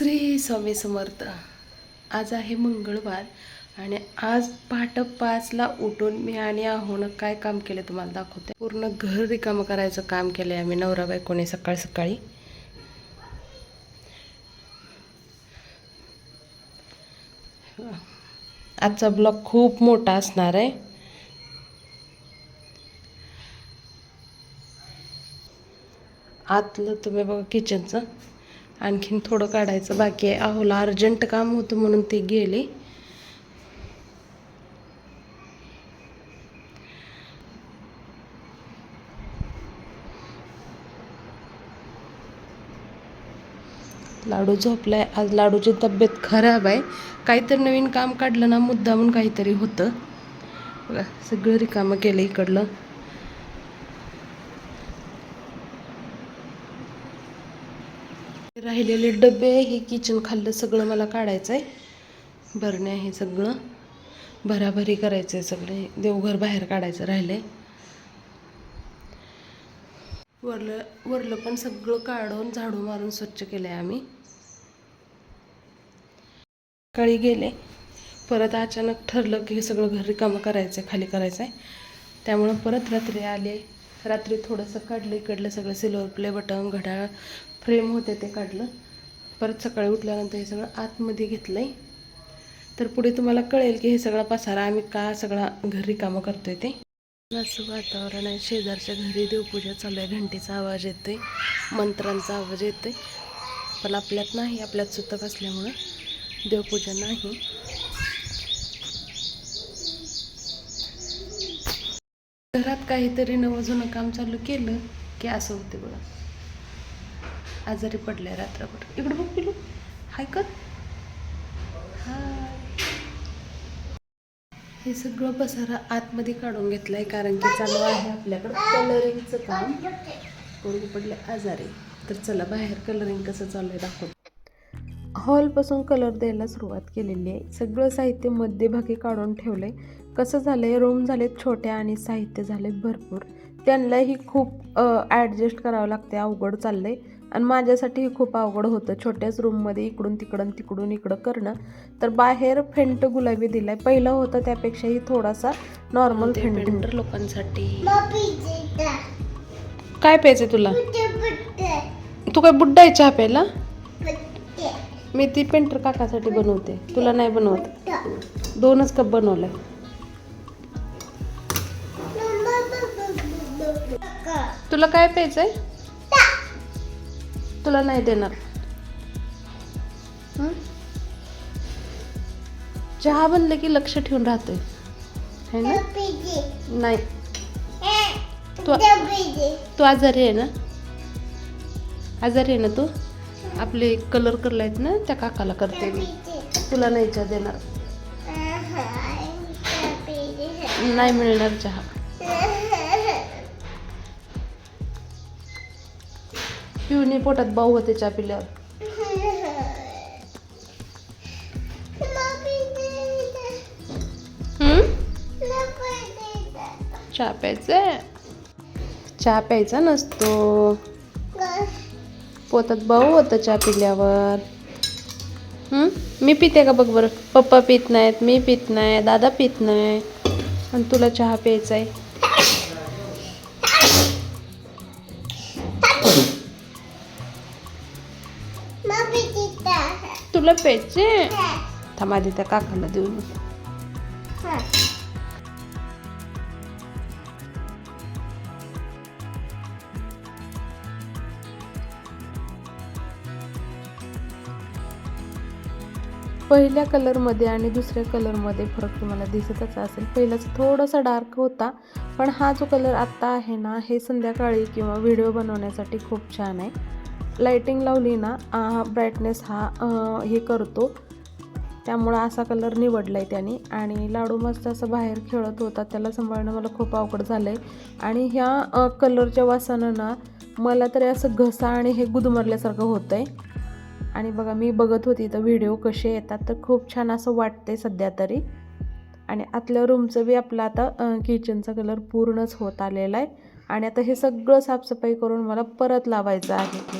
श्री स्वामी समर्थ. आज आहे मंगळवार आणि आज पहाट पाचला उठून मी आणि आहोनं काय काम केलं तुम्हाला दाखवते. पूर्ण घर रिकामं करायचं काम केलं आहे आम्ही नवरा बायकोने सकाळी सकाळी. आजचा ब्लॉग खूप मोठा असणार आहे. आतलं तुम्ही बघा किचनचं आणखीन थोडं काढायचं. बाकी आहे आहोला अर्जंट काम होतं म्हणून ते गेले. लाडू झोपलाय. आज लाडूची तब्येत खराब आहे. काहीतरी नवीन काम काढलं ना मुद्दामून काहीतरी होतं. सगळं रिकामं केलं इकडलं. राहिलेले डबे हे किचन खाल्लं सगळं मला काढायचं आहे भरणे हे सगळं. भराभरी करायचं आहे सगळे. देवघर बाहेर काढायचं राहिलं. आहे वरलं वरलं पण सगळं काढून झाडू मारून स्वच्छ केलं आहे आम्ही. सकाळी गेले. परत अचानक ठरलं की हे सगळं घर रिकामं करायचं आहे खाली करायचं आहे त्यामुळं परत रात्री आले. रात्री थोडंसं काढलं इकडलं सगळं सिल्वर प्ले बटन घड्याळ फ्रेम होते ते काढलं. परत सकाळी उठल्यानंतर हे सगळं आतमध्ये घेतलं आहे तर पुढे तुम्हाला कळेल की हे सगळा पसारा आम्ही का सगळा घर रिकामं करतोय ते. असं वातावरण आहे. शेजारच्या घरी देवपूजा चालू आहे. घंटेचा आवाज येतोय. मंत्रांचा आवाज येतोय. पण आपल्यात नाही. आपल्यात सुतक असल्यामुळं देवपूजा नाही. घरात काहीतरी नवं जुनं काम चालू केलं की असं होते बघा. आजारी पडलाय रात्रभर. इकडे बघ पिलू. हाय कर. हे सगळं पसारा आतमध्ये काढून घेतलंय कारण की चालू आहे आपल्याकडं कलरिंगचं काम. कोणी पडले आजारी. तर चला बाहेर कलरिंग कसं चालू आहे दाखवतो. हॉलपासून कलर द्यायला सुरुवात केलेली आहे. सगळं साहित्य मध्यभागी काढून ठेवलं आहे कसं झालं आहे रूम झालेत छोट्या आणि साहित्य झाले भरपूर. त्यांनाही खूप ॲडजस्ट करावं लागते अवघड चाललं आहे आणि माझ्यासाठी हे खूप अवघड होतं. छोट्याच रूममध्ये इकडून तिकडून तिकडून इकडं करणं. तर बाहेर फेंट गुलाबी दिलाय. पहिलं होतं त्यापेक्षाही थोडासा नॉर्मल फेंट लोकांसाठी. काय प्यायचं तुला? तू काय बुड्डा आहे चहा प्यायला? मी ती पेंटर काकासाठी बनवते. तुला नाही बनवत? दोनच कप बनवलंय. तुला काय प्यायचंय? तुला नाही देणार. हं? चहा बनले की लक्ष ठेवून राहतोय. है ना? नाही. तू तू आजारी आहे ना? आजारी आहे ना तू? आपले कलर करलायत ना त्या काकाला करते मी. तुला नाही चहा देणार. नाही मिळणार चहा. पिऊने पोटात भाऊ होते चहा पिल्यावर. चहा प्यायचा चहा प्यायचा नसतो. पोटात भाऊ होतं चहा पिल्यावर. मी पिते का बघ बरं? पप्पा पित नाहीत मी पित नाही दादा पित नाही. आणि तुला चहा प्यायचा आहे तुला प्यायचे थांबा त्या काकाला देऊन. पहिल्या कलरमध्ये आणि दुसऱ्या कलरमध्ये फरक तुम्हाला दिसतच असेल. पहिल्याचा थोडासा डार्क होता पण हा जो कलर आत्ता आहे ना हे संध्याकाळी किंवा व्हिडिओ बनवण्यासाठी खूप छान आहे. लाईटिंग लावली ना ब्राईटनेस हा हे करतो. त्यामुळं असा कलर निवडला आहे त्याने. आणि लाडू मस्त असं बाहेर खेळत होता त्याला सांभाळणं मला खूप अवघड झालं आहे आणि ह्या कलरच्या वासानं ना मला तरी असं घसा आणि हे गुदमरल्यासारखं होतं आहे आणि बघा मी बघत होती तर व्हिडिओ कसे येतात तर खूप छान असं वाटते सध्या तरी. आणि आतल्या रूमचं बी आपलं आता किचनचा कलर पूर्णच होत आलेला आहे. आणि आता हे सगळं साफसफाई करून मला परत लावायचं आहे.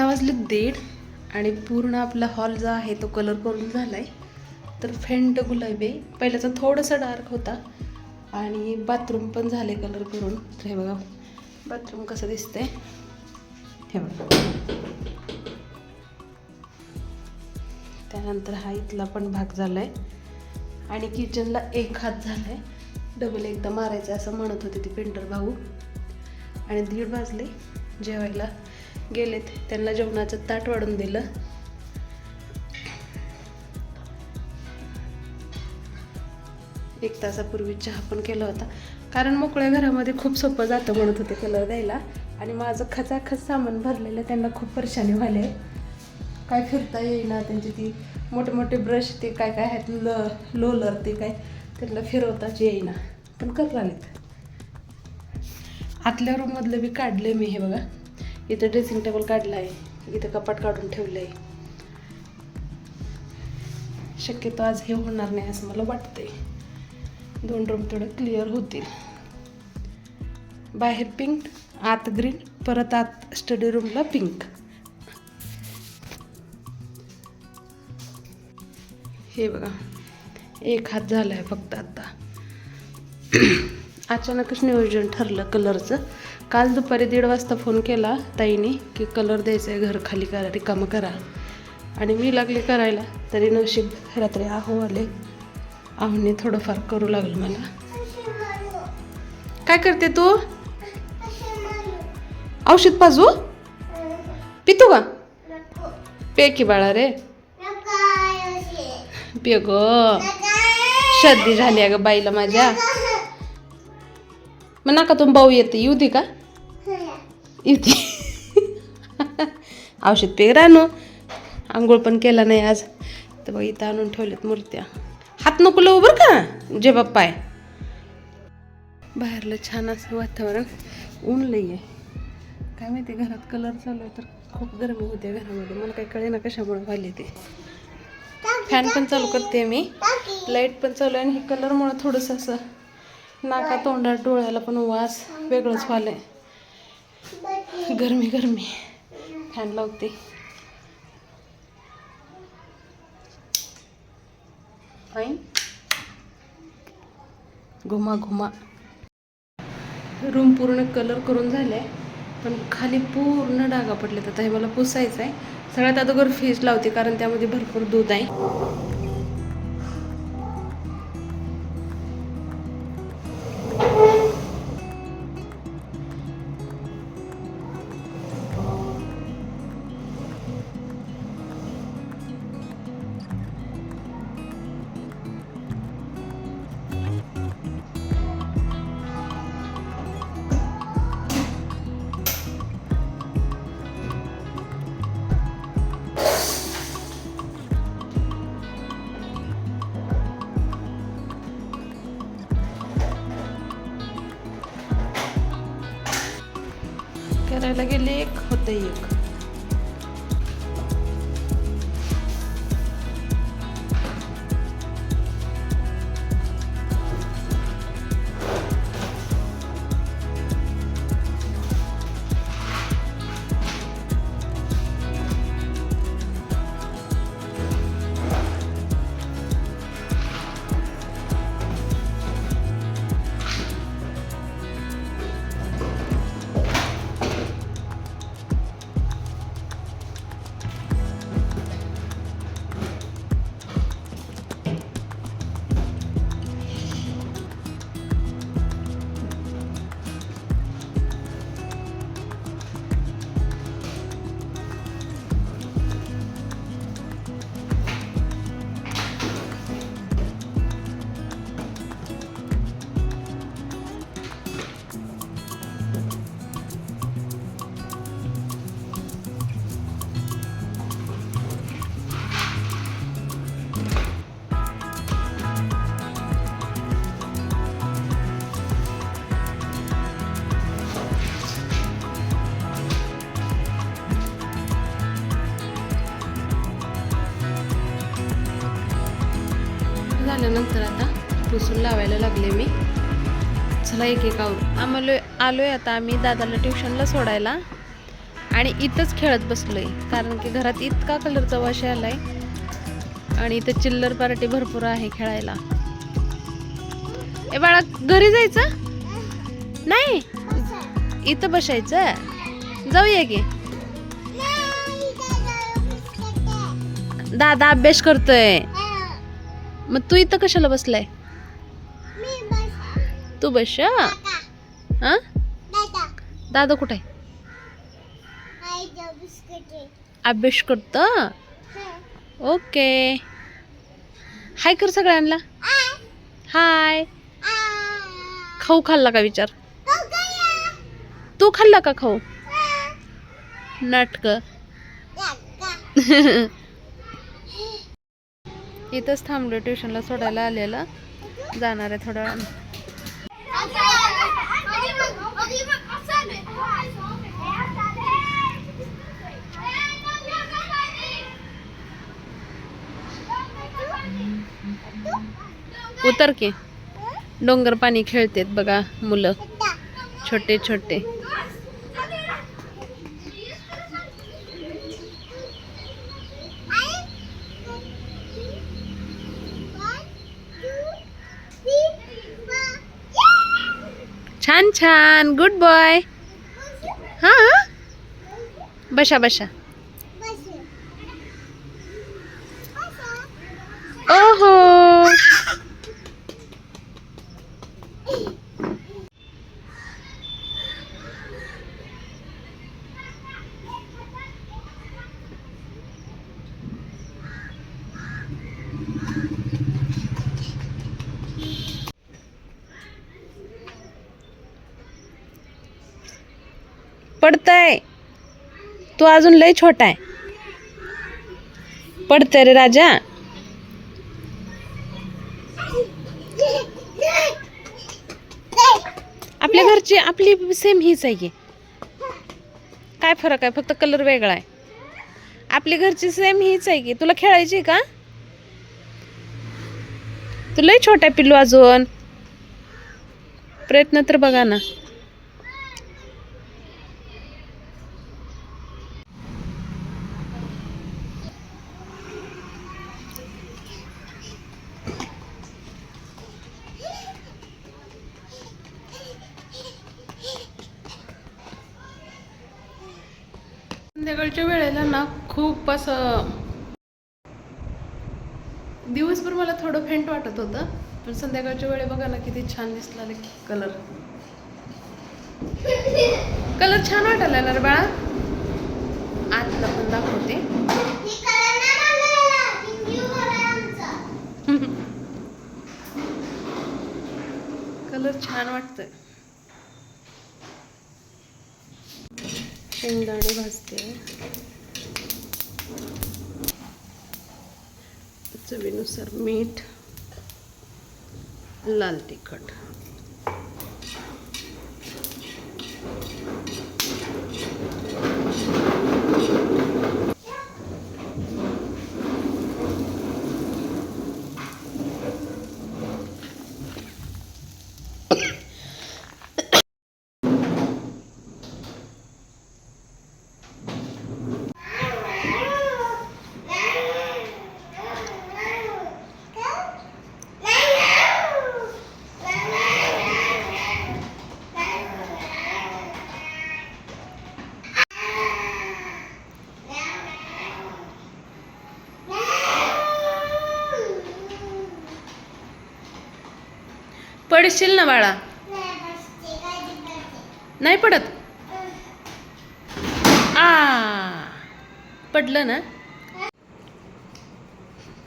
आता वाजले दीड आणि पूर्ण आपला हॉल जो आहे तो कलर करून झाला आहे तर फेंट गुलाबी पहिल्याचा थोडासा डार्क होता आणि बाथरूम पण झाले कलर करून. तर हे बघा बाथरूम कसं दिसतंय. हे बघा. त्यानंतर हा इथला पण भाग झाला आहे आणि किचनला एक हात झाला आहे डबल एकदा मारायचं असं म्हणत होते ती पेंटर भाऊ. आणि दीड वाजले जेवायला. गेलेत. त्यांना जेवणाचं ताट वाढून दिलं. एक तासापूर्वी चहा पण केला होता. कारण मोकळ्या घरामध्ये खूप सोपं जातं म्हणत होते कलर द्यायला. आणि माझं खचाखच सामान भरलेलं त्यांना खूप परेशानी व्हायला काय फिरता येईना त्यांची ती मोठे मोठे ब्रश ते काय काय आहेत ल लोलर ते काय त्यांना फिरवताच येईना. पण कर आलेत आतल्या रूममधलं बी काढलं मी हे बघा. इथं ड्रेसिंग टेबल काढला आहे इथं कपाट काढून ठेवलं आहे शक्यतो आज हे होणार नाही असं मला वाटतंय. दोन रूम थोडे क्लिअर होतील. बाहेर पिंक आत ग्रीन परत आत स्टडी रूमला पिंक हे बघा एक हात झाला आहे फक्त आता. अचानकच नियोजन ठरलं कलरचं काल दुपारी दीड वाजता फोन केला ताईने की कलर द्यायचं आहे घर खाली करा रिकामं करा. आणि मी लागले करायला. तरी नशीब रात्री आहो आले. आहोने थोडंफार करू लागलं मला. काय करते तू? औषध पाजू? पितो का? पे की बाळा रे? पे ग. सर्दी झाली अगं बाईला माझ्या. मग नका तुम्ही भाऊ येते येऊ दे का? युती औषध पे राहणं आंघोळ पण केला नाही आज. तर बघ इथं आणून ठेवल्यात मूर्त्या. हात नको उभं बरं का जे बाप्पा आहे. बाहेरलं छान असं वातावरण. ऊन लई आहे. काय माहिती घरात कलर चालू आहे तर खूप गरमी होते घरामध्ये. मला काही कळे ना कशामुळे व्हायले ते. फॅन पण चालू करते मी. लाइट पण चालू आहे आणि हे कलरमुळे थोडंसं असं नाका तोंडात डोळ्याला पण वास वेगळंच व्हायला आहे गरमी गरमी. फॅन लावते. घुमा घुमा. रूम पूर्ण कलर करून झाले पण खाली पूर्ण डागा पडलेत आता हे मला पुसायचं आहे सगळ्यात अगोदर फेस लावते कारण त्यामध्ये भरपूर दूध आहे. करायला गेले एक होतं एक. झाल्यानंतर आता पुसून लावायला लागले मी. चला एक एक आवर आम्हाला आलोय आता आम्ही दादाला ट्युशनला सोडायला. आणि इथंच खेळत बसलोय. कारण की घरात इतका कलरचा वाश आलाय. आणि इथं चिल्लर पार्टी भरपूर आहे खेळायला. ए बाळा घरी जायचं? नाही? इथं बसायचं? जाऊया की. दादा अभ्यास करतोय. मग तू इथं कशाला बसलाय? तू बस हा? दादा. कुठे आहे? अभ्यास करतो ओके. हाय कर सगळ्यांना. हाय. खाऊ खाल्ला का विचार? तू खाल्ला का खाऊ? नाटक. इथंच थांबलो ट्युशनला सोडायला आलेलं. जाणार आहे थोड्या उतर की. डोंगर पाणी खेळतेत बघा मुलं. छोटे छोटे. छान. गुड बॉय हां बशा बशा पडतंय. तू अजून लय छोटा आहे. पडतंय रे राजा. आपल्या घरची आपली सेम हीच आहे की. काय फरक आहे? फक्त कलर वेगळा आहे. आपली घरची सेम हीच आहे की. तुला खेळायची आहे का? तू लय छोटा आहे पिल्लू अजून. प्रयत्न तर बघा ना. संध्याकाळच्या वेळेला ना खूप असं दिवसभर मला थोडं फेंट वाटत होतं पण संध्याकाळच्या वेळे बघा ना किती छान दिसला कलर. कलर छान वाटायला ना रे बाळा. आतला पण दाखवते. कलर छान वाटतंय. शेंगदाणे भाजते. चवीनुसार मीठ लाल तिखट. पडशील ना बाळा. नाही पडत? आ पडलं ना?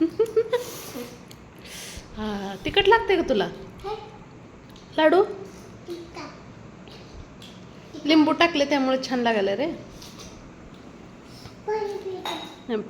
हा तिखट लागते का तुला? लाडू? लिंबू टाकले त्यामुळे छान लागायला रे. हं,